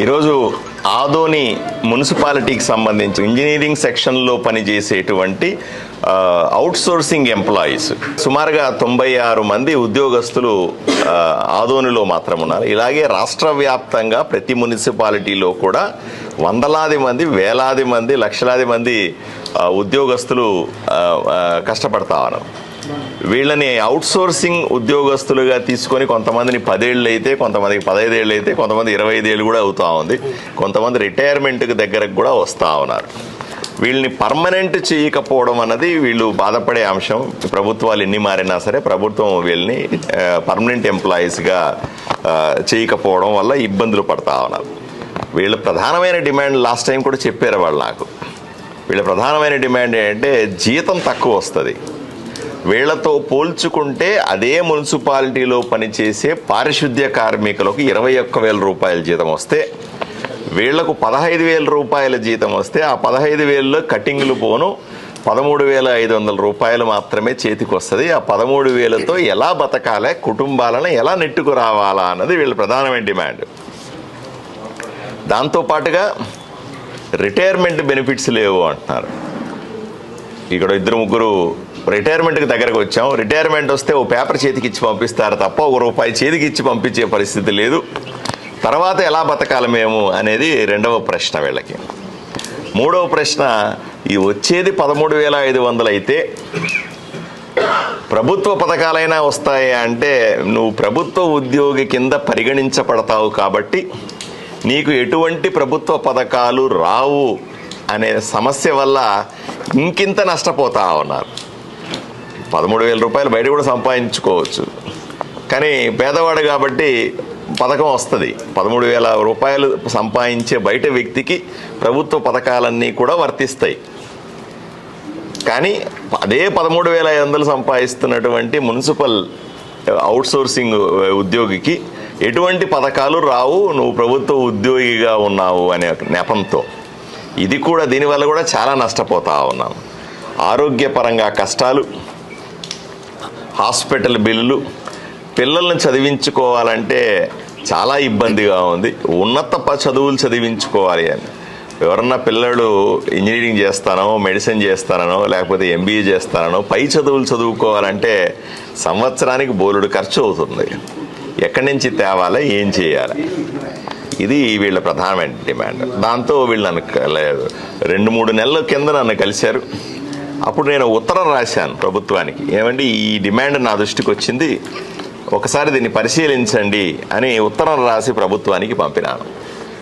ఈరోజు ఆదోని మున్సిపాలిటీకి సంబంధించి ఇంజనీరింగ్ సెక్షన్లో పనిచేసేటువంటి అవుట్సోర్సింగ్ ఎంప్లాయీస్. సుమారుగా తొంభై ఆరు మంది ఉద్యోగస్తులు ఆదోనిలో మాత్రం ఉన్నారు ఇలాగే రాష్ట్ర వ్యాప్తంగా ప్రతి మున్సిపాలిటీలో కూడా వందలాది మంది వేలాది మంది లక్షలాది మంది ఉద్యోగస్తులు కష్టపడతా ఉన్నారు. వీళ్ళని అవుట్సోర్సింగ్ ఉద్యోగస్తులుగా తీసుకొని కొంతమందిని పదేళ్ళు అయితే కొంతమందికి పదహైదేళ్ళు అయితే కొంతమంది ఇరవై ఐదేళ్ళు కూడా అవుతూ ఉంది. కొంతమంది రిటైర్మెంట్కి దగ్గరకు కూడా వస్తూ ఉన్నారు. వీళ్ళని పర్మనెంట్ చేయకపోవడం అన్నది వీళ్ళు బాధపడే అంశం. ప్రభుత్వాలు ఎన్ని మారినా సరే ప్రభుత్వం వీళ్ళని పర్మనెంట్ ఎంప్లాయీస్గా చేయకపోవడం వల్ల ఇబ్బందులు పడతా ఉన్నారు. వీళ్ళ ప్రధానమైన డిమాండ్ లాస్ట్ టైం కూడా చెప్పారు వాళ్ళు నాకు. వీళ్ళ ప్రధానమైన డిమాండ్ ఏంటంటే జీతం తక్కువ వస్తుంది. వీళ్ళతో పోల్చుకుంటే అదే మున్సిపాలిటీలో పనిచేసే పారిశుద్ధ్య కార్మికులకు ఇరవై ఒక్క వేల రూపాయల జీతం వస్తే వీళ్ళకు పదహైదు వేల రూపాయల జీతం వస్తే ఆ పదహైదు వేలలో కటింగ్లు పోను. పదమూడు వేల ఐదు వందల రూపాయలు మాత్రమే చేతికి వస్తుంది. ఆ పదమూడు వేలతో ఎలా బతకాలే? కుటుంబాలను ఎలా నెట్టుకు రావాలా అన్నది వీళ్ళ ప్రధానమైన డిమాండ్. దాంతోపాటుగా రిటైర్మెంట్ బెనిఫిట్స్ లేవు అంటున్నారు. ఇక్కడ ఇద్దరు ముగ్గురు రిటైర్మెంట్కి దగ్గరకు వచ్చాం. రిటైర్మెంట్ వస్తే ఓ పేపర్ చేతికి ఇచ్చి పంపిస్తారు తప్ప ఒక రూపాయి చేతికి ఇచ్చి పంపించే పరిస్థితి లేదు. తర్వాత ఎలా బతకాలి మేము అనేది రెండవ ప్రశ్న వీళ్ళకి. మూడవ ప్రశ్న ఈ వచ్చేది పదమూడు వేల ఐదు వందలైతే ప్రభుత్వ పథకాలైనా వస్తాయి అంటే నువ్వు ప్రభుత్వ ఉద్యోగి కింద పరిగణించబడతావు కాబట్టి నీకు ఎటువంటి ప్రభుత్వ పథకాలు రావు అనే సమస్య వల్ల ఇంకింత నష్టపోతా ఉన్నారు. పదమూడు వేల రూపాయలు బయట కూడా సంపాదించుకోవచ్చు. కానీ పేదవాడు కాబట్టి పథకం వస్తుంది. పదమూడు వేల రూపాయలు సంపాదించే బయట వ్యక్తికి ప్రభుత్వ పథకాలన్నీ కూడా వర్తిస్తాయి. కానీ అదే పదమూడు వేల ఐదు వందలు సంపాదిస్తున్నటువంటి మున్సిపల్ అవుట్ సోర్సింగ్ ఉద్యోగికి ఎటువంటి పథకాలు రావు. నువ్వు ప్రభుత్వ ఉద్యోగిగా ఉన్నావు అనే నెపంతో. ఇది కూడా దీనివల్ల కూడా చాలా నష్టపోతా ఉన్నాం ఆరోగ్యపరంగా కష్టాలు హాస్పిటల్ బిల్లులు పిల్లల్ని చదివించుకోవాలంటే చాలా ఇబ్బందిగా ఉంది. ఉన్నత చదువులు చదివించుకోవాలి అని. ఎవరన్నా పిల్లలు ఇంజనీరింగ్ చేస్తానో మెడిసిన్ చేస్తానో లేకపోతే ఎంబీఏ చేస్తానో పై చదువులు చదువుకోవాలంటే సంవత్సరానికి బోలుడు ఖర్చు అవుతుంది. ఎక్కడి నుంచి తేవాలా ఏం చేయాలి? ఇది వీళ్ళ ప్రధానమైన డిమాండ్. దాంతో వీళ్ళు నన్ను రెండు మూడు నెలల కింద నన్ను కలిశారు. అప్పుడు నేను ఉత్తరం రాశాను ప్రభుత్వానికి. ఏమండి ఈ డిమాండ్ నా దృష్టికి వచ్చింది. ఒకసారి దీన్ని పరిశీలించండి అని ఉత్తరం రాసి ప్రభుత్వానికి పంపినాను.